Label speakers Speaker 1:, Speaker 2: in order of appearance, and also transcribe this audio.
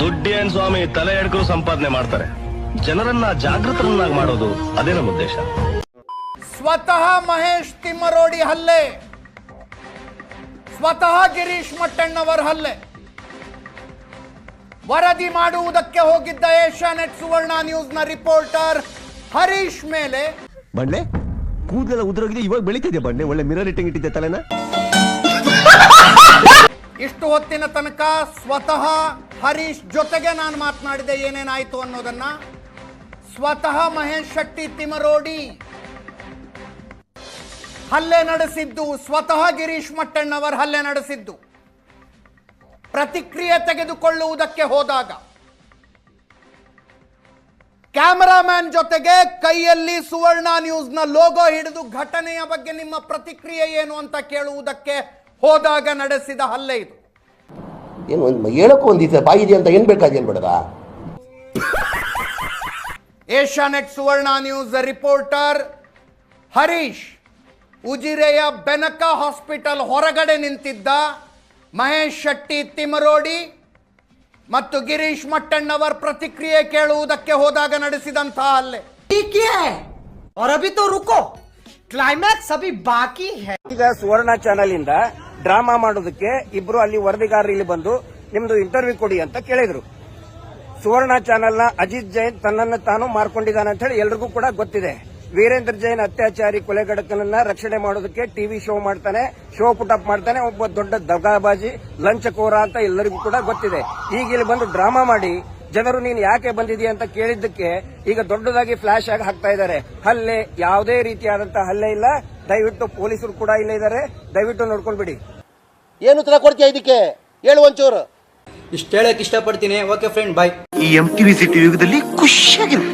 Speaker 1: ದುಡ್ಡೇನ್ ಸ್ವಾಮಿ ತಲೆ ಎಡ್ಕರು ಸಂಪಾದನೆ ಮಾಡ್ತಾರೆ. ಜನರನ್ನ ಜಾಗೃತರನ್ನಾಗಿ ಮಾಡೋದು ಅದೇ ನಮ್ಮ ಉದ್ದೇಶ?
Speaker 2: ಸ್ವತಃ ಮಹೇಶ್ ತಿಮ್ಮರೋಡಿ ಹಲ್ಲೆ. ಸ್ವತಃ ಗಿರೀಶ್ ಮಟ್ಟಣ್ಣವರ ಹಲ್ಲೆ. ವರದಿ ಮಾಡುವುದಕ್ಕೆ ಹೋಗಿದ್ದ ಏಷ್ಯಾನೆಟ್ ಸುವರ್ಣ ನ್ಯೂಸ್ನ ರಿಪೋರ್ಟರ್ ಹರೀಶ್ ಮೇಲೆ
Speaker 3: ಬಂಡೆ ಕೂದಲೆಲ್ಲ ಉದುರೋಗಿದೆ ಇವಾಗ ಬೆಳಿತಿದೆ ಬಂಡೆ ಒಳ್ಳೆ ಮಿರರ್ ಇಟ್ಟಿಂಗ್ ಇಟ್ಟಿದ್ದೆ ತಲೆನ?
Speaker 2: ಇಷ್ಟು ಹೊತ್ತಿನ ತನಕ ಸ್ವತಃ ಹರೀಶ್ ಜೊತೆಗೆ ನಾನು ಮಾತನಾಡಿದೆ ಏನೇನಾಯಿತು ಅನ್ನೋದನ್ನ. ಸ್ವತಃ ಮಹೇಶ್ ಶೆಟ್ಟಿ ತಿಮರೋಡಿ. ಹಲ್ಲೆ ನಡೆಸಿದ್ದು ಸ್ವತಃ ಗಿರೀಶ್ ಮಟ್ಟಣ್ಣವರ್ ಹಲ್ಲೆ ನಡೆಸಿದ್ದು. ಪ್ರತಿಕ್ರಿಯೆ ತೆಗೆದುಕೊಳ್ಳುವುದಕ್ಕೆ ಹೋದಾಗ. ಕ್ಯಾಮರಾಮ್ಯಾನ್ ಜೊತೆಗೆ ಕೈಯಲ್ಲಿ ಸುವರ್ಣ ನ್ಯೂಸ್ನ ಲೋಗೋ ಹಿಡಿದು ಘಟನೆಯ ಬಗ್ಗೆ ನಿಮ್ಮ ಪ್ರತಿಕ್ರಿಯೆ ಏನು ಅಂತ ಕೇಳುವುದಕ್ಕೆ ಹೋದಾಗ ನಡೆಸಿದ ಹಲ್ಲೆ ಇದು
Speaker 4: ಏನು ಒಂದು ಹೇಳಕ್ಕೂ ಒಂದಿದೆ ಬಾಯಿದೆ ಅಂತ ಏನು ಬೇಕಾದೇನು ಬೇಡದ
Speaker 2: Asianet Suvarna news reporter Harish ಉಜಿರೆಯ ಬೆನಕ ಹಾಸ್ಪಿಟಲ್ ಹೊರಗಡೆ ನಿಂತಿದ್ದ ಮಹೇಶ್ ಶೆಟ್ಟಿ ತಿಮರೋಡಿ ಮತ್ತು ಗಿರೀಶ್ ಮಟ್ಟಣ್ಣವರ್ ಪ್ರತಿಕ್ರಿಯೆ ಕೇಳುವುದಕ್ಕೆ ಹೋದಾಗ ನಡೆಸಿದಂತಹ ಹಲ್ಲೆ
Speaker 5: ठीक है और अभी तो रुको क्लाइमैक्स अभी बाकी है
Speaker 6: ಈಗ ಸುವರ್ಣ ಚಾನೆಲ್ ಇಂದ ಡ್ರಾಮಾ ಮಾಡೋದಕ್ಕೆ ಇಬ್ರು ಅಲ್ಲಿ ವರದಿಗಾರರು ಇಲ್ಲಿ ಬಂದು ನಿಮ್ದು ಇಂಟರ್ವ್ಯೂ ಕೊಡಿ ಅಂತ ಕೇಳಿದ್ರು. ಸುವರ್ಣ ಚಾನೆಲ್ನ ಅಜಿತ್ ಜೈನ್ ತನ್ನನ್ನು ತಾನು ಮಾರ್ಕೊಂಡಿದ್ದಾನೆ ಅಂತ ಹೇಳಿ ಎಲ್ರಿಗೂ ಕೂಡ ಗೊತ್ತಿದೆ. ವೀರೇಂದ್ರ ಜೈನ್ ಅತ್ಯಾಚಾರಿ ಕೊಲೆಗಡಕನನ್ನ ರಕ್ಷಣೆ ಮಾಡೋದಕ್ಕೆ ಟಿವಿ ಶೋ ಮಾಡ್ತಾನೆ ಶೋ ಪುಟ್ ಅಪ್ ಮಾಡ್ತಾನೆ, ಒಬ್ಬ ದೊಡ್ಡ ದಗಾಬಾಜಿ, ಲಂಚಕೋರ ಅಂತ ಎಲ್ಲರಿಗೂ ಕೂಡ ಗೊತ್ತಿದೆ. ಈಗ ಇಲ್ಲಿ ಬಂದು ಡ್ರಾಮಾ ಮಾಡಿ, ಜನರು ನೀನು ಯಾಕೆ ಬಂದಿದೀಯ ಅಂತ ಕೇಳಿದ್ದಕ್ಕೆ ಈಗ ದೊಡ್ಡದಾಗಿ ಫ್ಲಾಶ್ ಆಗಿ ಹಾಕ್ತಾ ಇದ್ದಾರೆ. ಹಲ್ಲೆ ಯಾವುದೇ ರೀತಿಯಾದಂತಹ ಹಲ್ಲೆ ಇಲ್ಲ. ದಯವಿಟ್ಟು ಪೊಲೀಸರು ಕೂಡ ಇಲ್ಲೇ ಇದ್ದಾರೆ. ದಯವಿಟ್ಟು ನೋಡ್ಕೊಂಡ್ಬಿಡಿ.
Speaker 4: ಏನು ಉತ್ತರ ಕೊಡ್ತೀಯ ಇದಕ್ಕೆ? ಹೇಳು ಒಂಚೂರು.
Speaker 7: ಇಷ್ಟು ಹೇಳಕ್ ಇಷ್ಟಪಡ್ತೀನಿ. ಓಕೆ ಫ್ರೆಂಡ್ ಬಾಯ್
Speaker 8: ಈ ಎಂ ಟಿವಿ ಸಿಟಿ ಯುಗದಲ್ಲಿ ಖುಷಿಯಾಗಿರು